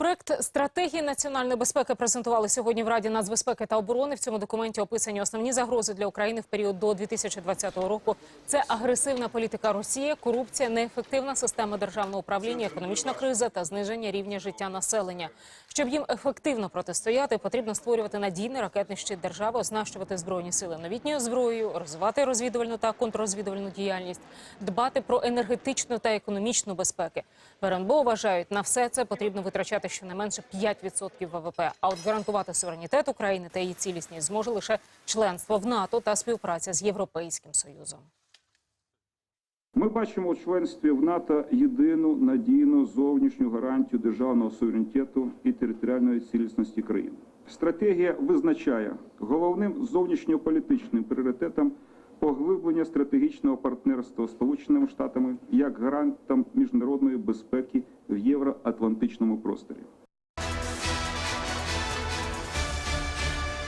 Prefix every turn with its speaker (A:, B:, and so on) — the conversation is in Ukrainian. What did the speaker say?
A: Проект стратегії національної безпеки презентували сьогодні в Раді нацбезпеки та оборони. В цьому документі описані основні загрози для України в період до 2020 року. Це агресивна політика Росії, корупція, неефективна система державного управління, економічна криза та зниження рівня життя населення. Щоб їм ефективно протистояти, потрібно створювати надійний ракетний щит держави, оснащувати збройні сили новітньою зброєю, розвивати розвідувальну та контррозвідувальну діяльність, дбати про енергетичну та економічну безпеки. В вважають, на все це потрібно витрачати щонайменше 5% ВВП. А от гарантувати суверенітет України та її цілісність зможе лише членство в НАТО та співпраця з Європейським Союзом.
B: Ми бачимо у членстві в НАТО єдину надійну зовнішню гарантію державного суверенітету і територіальної цілісності країни. Стратегія визначає головним зовнішньополітичним пріоритетом поглиблення стратегічного партнерства з Сполученими Штатами як гарантом міжнародної безпеки євроатлантичному просторі.